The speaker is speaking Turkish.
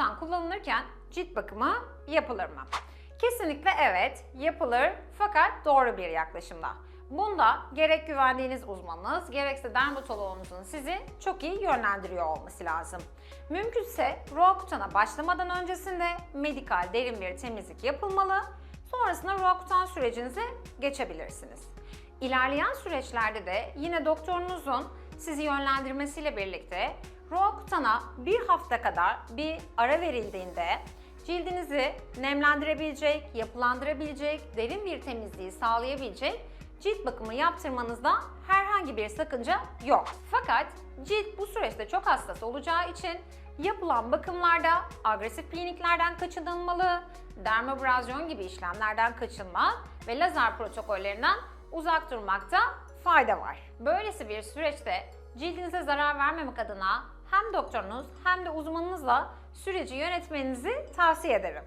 Roakutan kullanılırken cilt bakımı yapılır mı? Kesinlikle evet, yapılır fakat doğru bir yaklaşımda. Bunda gerek güvendiğiniz uzmanınız, gerekse dermatoloğunuzun sizi çok iyi yönlendiriyor olması lazım. Mümkünse Roakutan'a başlamadan öncesinde medikal derin bir temizlik yapılmalı, sonrasında Roakutan sürecinize geçebilirsiniz. İlerleyen süreçlerde de yine doktorunuzun sizi yönlendirmesiyle birlikte Roakutan'a bir hafta kadar bir ara verildiğinde cildinizi nemlendirebilecek, yapılandırabilecek, derin bir temizliği sağlayabilecek cilt bakımı yaptırmanızda herhangi bir sakınca yok. Fakat cilt bu süreçte çok hassas olacağı için yapılan bakımlarda agresif kliniklerden kaçınılmalı, dermabrazyon gibi işlemlerden kaçınma ve lazer protokollerinden uzak durmakta fayda var. Böylesi bir süreçte cildinize zarar vermemek adına hem doktorunuz hem de uzmanınızla süreci yönetmenizi tavsiye ederim.